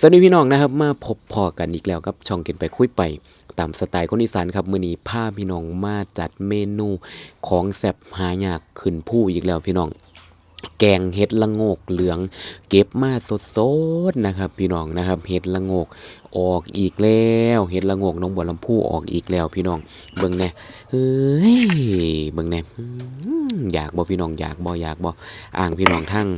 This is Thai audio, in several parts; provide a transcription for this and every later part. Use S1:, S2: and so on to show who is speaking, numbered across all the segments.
S1: สวัสดีพี่น้องนะครับมาพบพอกันอีกแล้วครับช่องเกินไปคุยไป ตามสไตล์คนอีสานครับมื้อนี้พาพี่น้องมาจัดเมนูของแซ่บหายากขึ้นผู้อีกแล้วพี่น้อง แกงเห็ดละโงกเหลือง เก็บมาสดๆนะครับ พี่น้องนะครับเห็ดละโงกออกอีกแล้วเห็ดละโงกน้องบัวลำพูออกอีกแล้วพี่น้องเบิ่งแน่เฮ้ยเบิ่งแน่อื้ออยากบ่พี่น้องอยากบ่อยากบ่อ่างพี่น้องทั้ง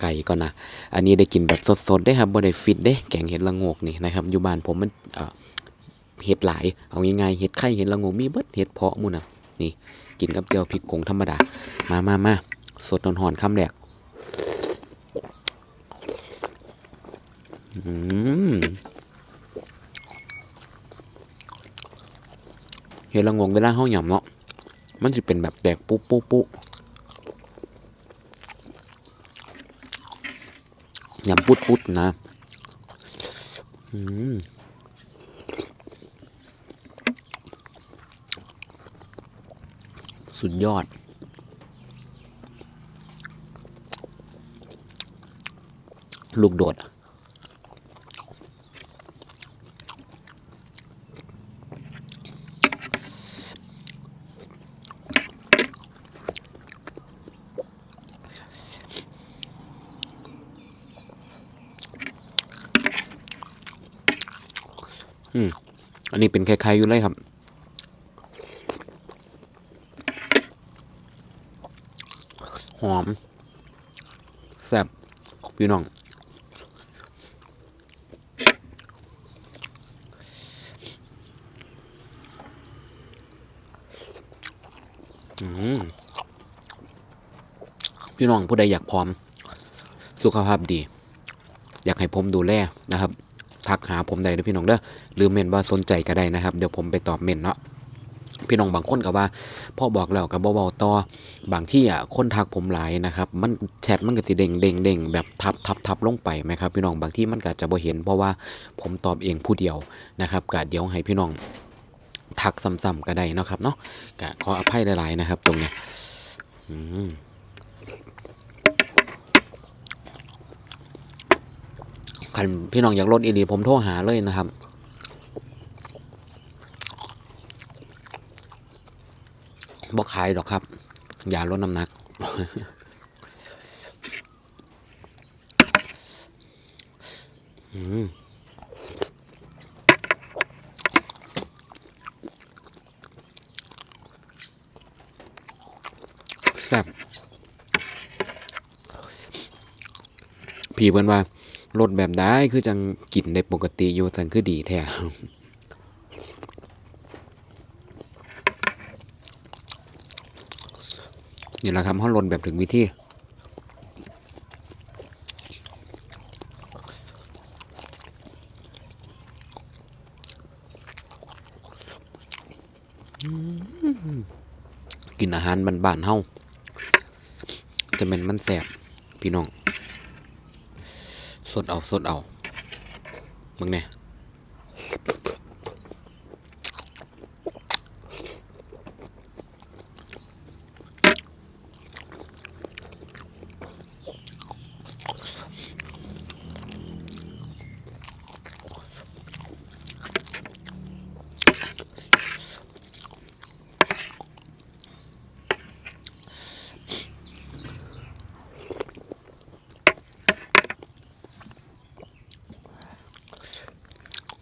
S1: ไก่ก่อนนะอันนี้ได้กินแบบสดๆได้ครับบ่ได้ฟิตเด้แกงเห็ดละงกนี่นะครับอยู่บ้านผมมันเห็ดหลายเอาง่ายๆเห็ดไข่เห็ดละงกมีเบิดเห็ดเพาะมู่นะนี่กินกับเจียวพริกผงธรรมดามามามาสดนหอนคำแรกอืมเห็ดละงกเวลาเฮาหย่ำเนาะมันสิเป็นแบบแตกปุ๊บปุ๊บปุ๊บ ยำปุดปุดนะสุดยอด ลูกโดด อืม อันนี้เป็นคล้ายๆอยู่เลยครับ หอมแซ่บพี่น้องพี่น้องผู้ใดอยากพร้อม สุขภาพดี อยากให้ผมดูแลนะครับ ทักหาผมได้เด้อพี่น้องเด้อหรือเมนว่าสนใจก็ได้นะครับ เดี๋ยวผมไปตอบเมนเนาะพี่น้องบางคนก็ว่าพ่อบอกแล้วกับเบาๆต่อบางที่อะคนทักผมหลายนะครับ มันแชทมันก็สิเด้งเด้งเด้งแบบทับทับทับลงไปไหมครับ พี่น้องบางที่มันก็จะบ่เห็นเพราะว่าผมตอบเองผู้เดียวนะครับก็เดี๋ยวให้พี่น้องทักซ้ำๆก็ได้นะครับเนาะก็ขออภัยหลายๆนะครับ ตรงเนี้ยอืม คันพี่น้องอยากลดอีหลีผมโทรหาเลยนะครับ บอกขายหรอกครับ อย่าลดน้ำหนัก อืมแซ่บพี่เพิ่นว่า รสแบบได้คือจังกินได้ปกติอยู่สันคือดีแท้นี่แหละครับเขาลดแบบถึงวิธีกินอาหารบ้านๆเฮาจะเป็นมันแสบพี่น้อง สดเอาสดเอามึงเนี่ย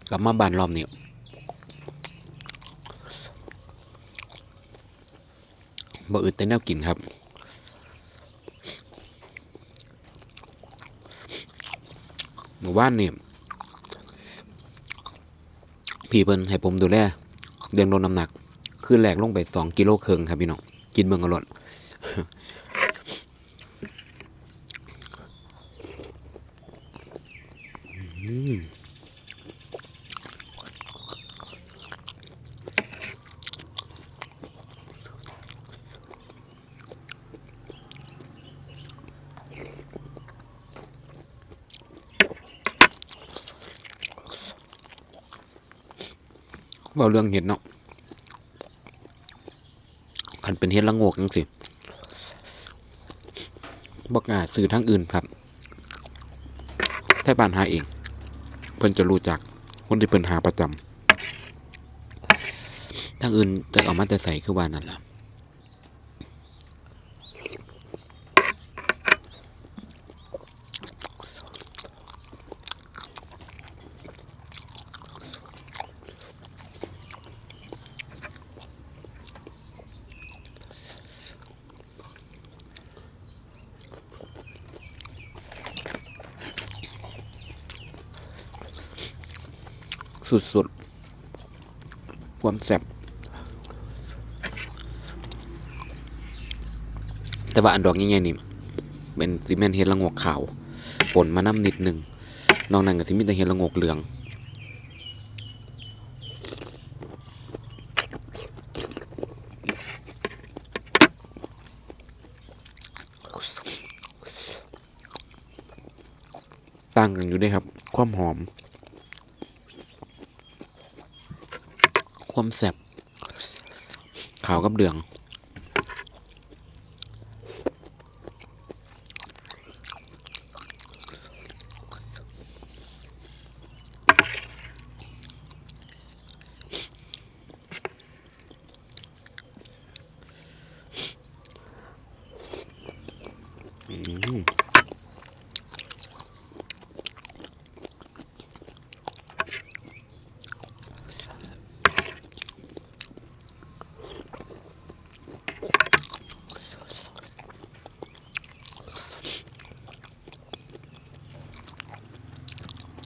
S1: กลับมาบ้านรอบนี้บ่อึดแต่แนวกินครับหมู่บ้านนี่พี่เพิ่นให้ผมดูแลเรื่องลดน้ำหนักคือแหลกลงไปสองกิโลเครึ่งครับพี่น้องกินเมืองอร่อยอืม เราเรื่องเห็ดเนาะคันเป็นเห็ดละงวกจังสิบอกอ่าสื่อทั้งอื่นครับแค่บ้านหาเอง เพิ่นจะรู้จักคนที่เพิ่นหาประจำทั้งอื่นจะเอามาแต่ใส่คือว่านั่นละ สุดๆ ความแซ่บแต่ว่าอันดอกใหญ่ๆนี่เป็นซีเมนต์เฮดละงกขาวปนมาน้ำนิดหนึ่งนอกนั้นก็สิมีแต่เฮดละงกเหลืองต่างกันอยู่ด้วยครับ ความหอม ความแสบขาวกับเหลือง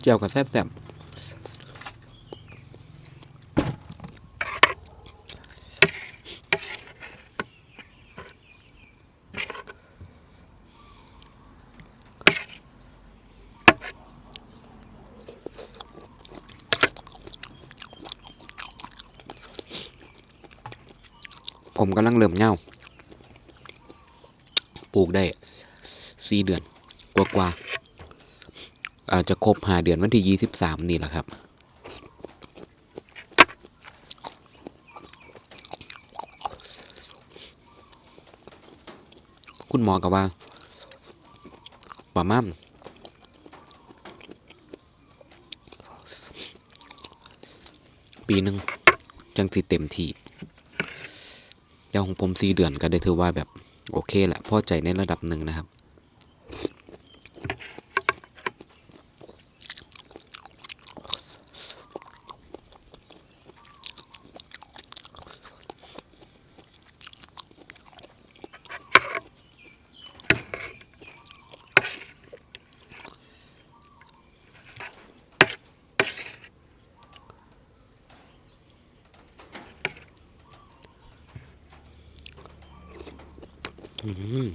S1: เจียวกับแซ่บแซ่บผมกำลังเริ่มเหงาปลูกได้สี่เดือน กว่ากว่าๆ อาจจะครบหาเดือนวันที่ยี่สิบสามนี่แหละครับ คุณหมอก็ว่าประมาณปีหนึ่งจังสิเต็มที่แต่ของผมสี่เดือนก็ได้ถือว่าแบบโอเคแหละพอใจในระดับหนึ่งนะครับ อืม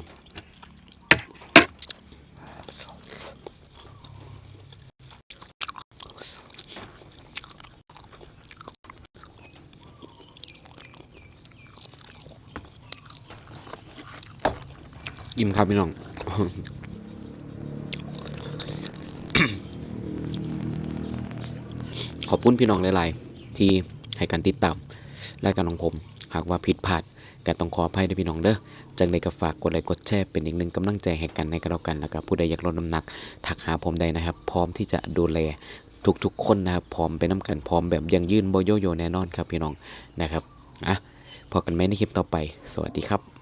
S1: ยิ้มครับพี่น้องขอบคุณพี่น้องหลาย ๆ ที่ให้การติดตามและการของผม หากว่าผิดพลาดก็ต้องขออภัยด้วยพี่น้องเด้อจังใดก็ฝากกดไลค์กดแชร์เป็นอีกหนึ่งกำลังใจให้กันในกันแล้วกันแล้วก็ผู้ใดอยากลดน้ำหนัก ทักหาผมได้นะครับ พร้อมที่จะดูแลทุกๆคนนะครับพร้อมไปน้ำกันพร้อมแบบยังยืนโบโยโยแน่นอนครับพี่น้องนะครับอะพอกันไหมในคลิปต่อไป สวัสดีครับ